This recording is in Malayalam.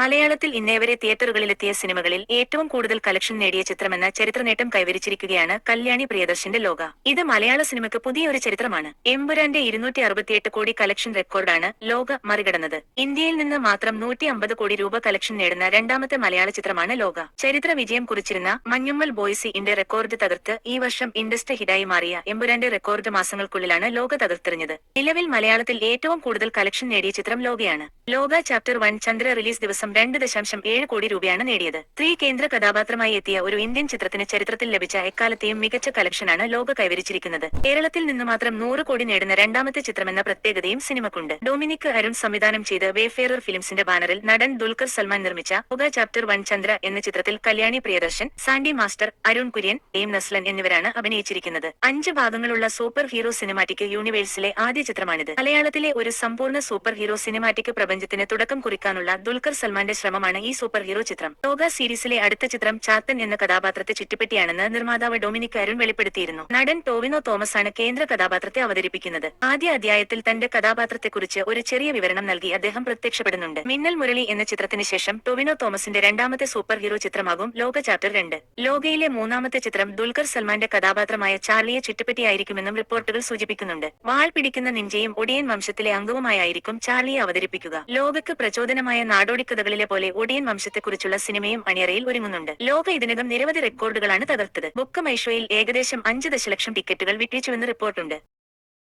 മലയാളത്തിൽ ഇന്നേവരെ തിയേറ്ററുകളിലെത്തിയ സിനിമകളിൽ ഏറ്റവും കൂടുതൽ കളക്ഷൻ നേടിയ ചിത്രമെന്ന ചരിത്ര നേട്ടം കൈവരിച്ചിരിക്കുകയാണ് കല്യാണി പ്രിയദർശന്റെ ലോക. ഇത് മലയാള സിനിമയ്ക്ക് പുതിയൊരു ചരിത്രമാണ്. എമ്പുരാന്റെ ഇരുന്നൂറ്റി അറുപത്തിയെട്ട് കോടി കളക്ഷൻ റെക്കോർഡാണ് ലോക മറികടന്നത്. ഇന്ത്യയിൽ നിന്ന് മാത്രം നൂറ്റി അമ്പത് കോടി രൂപ കളക്ഷൻ നേടുന്ന രണ്ടാമത്തെ മലയാള ചിത്രമാണ് ലോക. ചരിത്ര വിജയം കുറിച്ചിരുന്ന മഞ്ഞുമ്മൽ ബോയ്സി ഇന്റെ റെക്കോർഡ് തകർത്ത് ഈ വർഷം ഇൻഡസ്ട്രി ഹിറ്റായി മാറിയ എമ്പുരാന്റെ റെക്കോർഡ് മാസങ്ങൾക്കുള്ളിലാണ് ലോക തകർത്തെറിഞ്ഞത്. നിലവിൽ മലയാളത്തിൽ ഏറ്റവും കൂടുതൽ കളക്ഷൻ നേടിയ ചിത്രം ലോകയാണ്. ലോക ചാപ്റ്റർ വൺ ചന്ദ്ര റിലീസ് ദിവസം രണ്ട് ദശാംശം ഏഴ് കോടി രൂപയാണ് നേടിയത്. സ്ത്രീ കേന്ദ്ര കഥാപാത്രമായി എത്തിയ ഒരു ഇന്ത്യൻ ചിത്രത്തിന് ചരിത്രത്തിൽ ലഭിച്ച എക്കാലത്തെയും മികച്ച കളക്ഷനാണ് ലോക കൈവരിച്ചിരിക്കുന്നത്. കേരളത്തിൽ നിന്ന് മാത്രം നൂറ് കോടി നേടുന്ന രണ്ടാമത്തെ ചിത്രമെന്ന പ്രത്യേകതയും സിനിമക്കുണ്ട്. ഡൊമിനിക് അരുൺ സംവിധാനം ചെയ്ത് വേഫെയർ ഫിലിംസിന്റെ ബാനറിൽ നടൻ ദുൽഖർ സൽമാൻ നിർമ്മിച്ച ലോക ചാപ്റ്റർ വൺ ചന്ദ്ര എന്ന ചിത്രത്തിൽ Kalyani Priyadarshan Sandy master Arun Kurian M Naslen എന്നിവരാണ് അഭിനയിച്ചിരിക്കുന്നത്. അഞ്ച് ഭാഗങ്ങളുള്ള സൂപ്പർ ഹീറോ സിനിമാറ്റിക് യൂണിവേഴ്സിലെ ആദ്യ ചിത്രമാണിത്. മലയാളത്തിലെ ഒരു സമ്പൂർണ സൂപ്പർ ഹീറോ സിനിമാറ്റിക് പ്രപഞ്ചത്തിന് തുടക്കം കുറിക്കാനുള്ള ദുൽഖർ സൽമാന്റെ ശ്രമമാണ് ഈ സൂപ്പർ ഹീറോ ചിത്രം. ലോക സീരീസിലെ അടുത്ത ചിത്രം ചാത്തൻ എന്ന കഥാപാത്രത്തെ ചുറ്റിപ്പറ്റിയാണെന്ന് നിർമ്മാതാവ് ഡൊമിനിക് അരുൺ വെളിപ്പെടുത്തിയിരുന്നു. നടൻ ടോവിനോ തോമസ് ആണ് കേന്ദ്ര കഥാപാത്രത്തെ അവതരിപ്പിക്കുന്നത്. ആദ്യ അധ്യായത്തിൽ തന്റെ കഥാപാത്രത്തെക്കുറിച്ച് ഒരു ചെറിയ വിവരണം നൽകി അദ്ദേഹം പ്രത്യക്ഷപ്പെടുന്നുണ്ട്. മിന്നൽ മുരളി എന്ന ചിത്രത്തിന് ശേഷം ടൊവിനോ തോമസിന്റെ രണ്ടാമത്തെ സൂപ്പർ ഹീറോ ചിത്രമാകും ലോക ചാപ്റ്റർ രണ്ട്. ലോകയിലെ മൂന്നാമത്തെ ചിത്രം ദുൽഖർ സൽമാന്റെ കഥാപാത്രമായ ചാർലിയെ ചുറ്റിപ്പറ്റിയായിരിക്കുമെന്നും റിപ്പോർട്ടുകൾ സൂചിപ്പിക്കുന്നുണ്ട്. വാൾ പിടിക്കുന്ന നിഞ്ചയും ഒടിയൻ വംശത്തിലെ അംഗവുമായിരിക്കും ചാർലിയെ അവതരിപ്പിക്കുക. ലോകക്ക് പ്രചോദനമായ നാടോടിക്കഥകളിലെ പോലെ ഒടിയൻ വംശത്തെക്കുറിച്ചുള്ള സിനിമയും അണിയറയിൽ ഒരുങ്ങുന്നുണ്ട്. ലോക ഇതിനകം നിരവധി റെക്കോർഡുകളാണ് തകർത്തത്. ബുക്ക് മൈഷോയിൽ ഏകദേശം അഞ്ച് ദശലക്ഷം ടിക്കറ്റുകൾ വിറ്റഴിച്ചുവെന്ന് റിപ്പോർട്ടുണ്ട്.